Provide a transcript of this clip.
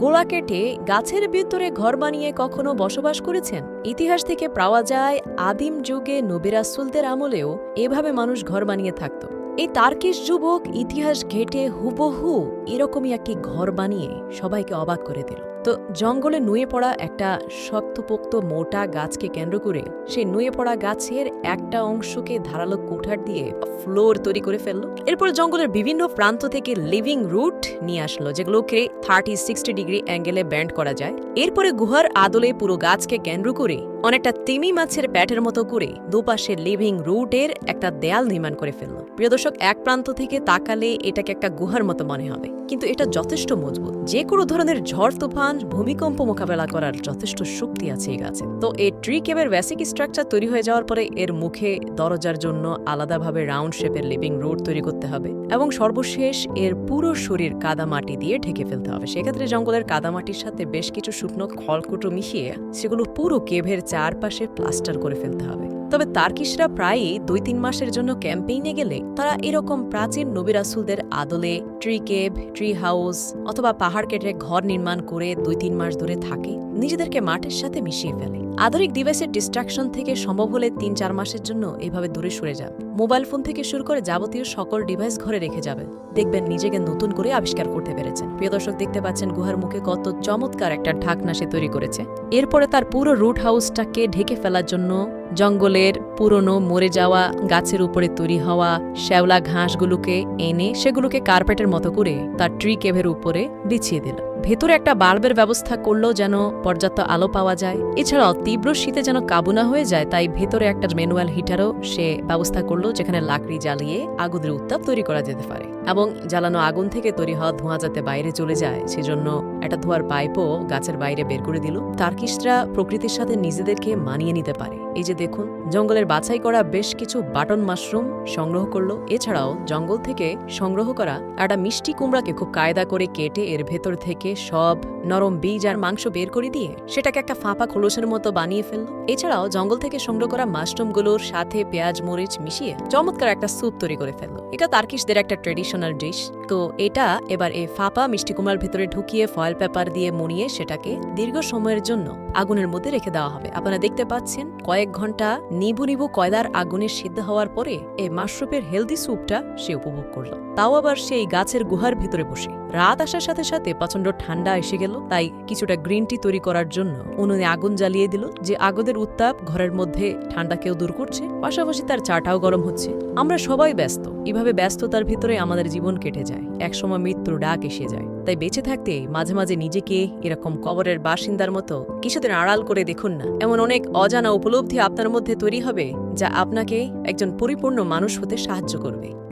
গোড়া কেটে গাছের ভিতরে ঘর বানিয়ে কখনো বসবাস করেছেন? ইতিহাস থেকে পাওয়া যায়, আদিম যুগে নবিরাসুলদের আমলেও এভাবে মানুষ ঘর বানিয়ে থাকত। এই তার্কিশ যুবক ইতিহাস ঘেটে হুবহু এরকমই একটি ঘর বানিয়ে সবাইকে অবাক করে দিল। তো জঙ্গলে নুয়ে পড়া একটা শক্তপোক্ত মোটা গাছকে কেন্দ্র করে সেই নুয়ে পড়া গাছের একটা অংশকে ধারালো কোঠার দিয়ে ফ্লোর তৈরি করে ফেলল। এরপর জঙ্গলের বিভিন্ন প্রান্ত থেকে লিভিং রুট নিয়ে আসলো, যেগুলোকে থার্টি, সিক্সটি ডিগ্রি অ্যাঙ্গেলে ব্যান্ড করা যায়। এরপরে গুহার আদলে পুরো গাছকে কেন্দ্র করে অনেকটা তিমি মাছের প্যাটের মতো করে দুপাশে লিভিং রুটের একটা দেয়াল নির্মাণ করে ফেলল। প্রিয় দর্শক, এক প্রান্ত থেকে তাকালে এটাকে একটা গুহার মতো মনে হবে। কিন্তু এটা যথেষ্ট মজবুত। যে কোনো ধরনের ঝড়, তুফান, ভূমিকম্প মোকাবেলা করার যথেষ্ট শক্তি আছে এই গাছে। তো এই ট্রি কেবের বেসিক স্ট্রাকচার তৈরি হয়ে যাওয়ার পরে এর মুখে দরজার জন্য আলাদাভাবে রাউন্ড শেপের লিভিং রুট তৈরি করতে হবে এবং সর্বশেষ এর পুরো শরীর কাদামাটি দিয়ে ঢেকে ফেলতে হবে। সেক্ষেত্রে জঙ্গলের কাদামাটির সাথে বেশ কিছু শুকনো খড়কুটো মিশিয়ে সেগুলো পুরো কেভের চারপাশে প্লাস্টার করে ফেলতে হবে। তবে তার্কিশরা প্রায়ই দুই তিন মাসের জন্য ক্যাম্পেইনে গেলে তারা এরকম প্রাচীন নবিরাসুলদের আদলে ট্রি কেভ, ট্রি হাউস অথবা পাহাড় কেটে ঘর নির্মাণ করে দুই তিন মাস ধরে থাকে। নিজেদেরকে মাঠের সাথে মিশিয়ে ফেলে। আধুনিক ডিভাইসের ডিস্ট্রাকশন থেকে সম্ভব হলে তিন চার মাসের জন্য এভাবে দূরে সরে যান। মোবাইল ফোন থেকে শুরু করে যাবতীয় সকল ডিভাইস ঘরে রেখে যাবেন। দেখবেন নিজেকে নতুন করে আবিষ্কার করতে পেরেছেন। প্রিয় দর্শক, দেখতে পাচ্ছেন গুহার মুখে কত চমৎকার একটা ঢাকনা সে তৈরি করেছে। এরপরে তার পুরো রুট হাউসটাকে ঢেকে ফেলার জন্য জঙ্গলের পুরনো মরে যাওয়া, গাছের উপরে তৈরি হওয়া, শ্যাওলা ঘাসগুলোকে এনে সেগুলোকে কার্পেটের মতো করে তার ট্রি কেভের উপরে বিছিয়ে দিল। ভেতরে একটা বাল্বের ব্যবস্থা করলেও যেন পর্যাপ্ত আলো পাওয়া যায়। এছাড়াও তীব্র শীতে যেন কাবুনা হয়ে যায়, তাই ভেতরে একটা ম্যানুয়াল হিটারও সে ব্যবস্থা করল, যেখানে লাকড়ি জ্বালিয়ে আগুনের উত্তাপ তৈরি করা যেতে পারে। এবং জ্বালানো আগুন থেকে তৈরি হওয়া ধোঁয়া যাতে বাইরে চলে যায়, সেজন্য একটা ধোয়ার পাইপও গাছের বাইরে বের করে দিল। তার্কিশরা প্রকৃতির সাথে নিজেদেরকে মানিয়ে নিতে পারে। এই যে দেখুন, জঙ্গলের বাছাই করা বেশ কিছু বাটন মাশরুম সংগ্রহ করল। এছাড়াও জঙ্গল থেকে সংগ্রহ করা একটা মিষ্টি কুমড়াকে খুব কায়দা করে কেটে এর ভেতর থেকে সব নরম বীজ আর মাংস বের করে দিয়ে সেটাকে একটা ফাঁপা খোলসের মতো বানিয়ে ফেলল। এছাড়াও জঙ্গল থেকে সংগ্রহ করা মাশরুমগুলোর সাথে পেঁয়াজ, মরিচ মিশিয়ে চমৎকার একটা স্যুপ তৈরি করে ফেলল। এটা তার্কিশদের একটা ট্রেডিশনাল ডিশ। তো এটা এবার এই ফাঁপা মিষ্টি কুমড়ার ভেতরে ঢুকিয়ে ফয়েল পেপার দিয়ে মুড়িয়ে সেটাকে দীর্ঘ সময়ের জন্য আগুনের মধ্যে রেখে দেওয়া হবে। আপনারা দেখতে পাচ্ছেন, কয়েক ঘণ্টা নিবু নিবু কয়দার আগুনে সিদ্ধ হওয়ার পরে এই মাশরুপের হেলদি স্যুপটা সে উপভোগ করল। তাও আবার সেই গাছের গুহার ভিতরে বসে। রাত আসার সাথে সাথে প্রচণ্ড ঠান্ডা এসে গেল, তাই কিছুটা গ্রিন টি তৈরি করার জন্য উনুনে আগুন জ্বালিয়ে দিল যে আগুনের উত্তাপ ঘরের মধ্যে ঠান্ডাকেও দূর করছে। পাশাপাশি তার চাটাও গরম হচ্ছে। আমরা সবাই ব্যস্ত। এভাবে ব্যস্ততার ভিতরে আমাদের জীবন কেটে যায়। একসময় মৃত্যুর ডাক এসে যায়। তাই বেঁচে থাকতে মাঝে মাঝে নিজেকে এরকম কবরের বাসিন্দার মতো কিছুদিন আড়াল করে দেখুন না। এমন অনেক অজানা উপলব্ধি আপনার মধ্যে তৈরি হবে, যা আপনাকে একজন পরিপূর্ণ মানুষ হতে সাহায্য করবে।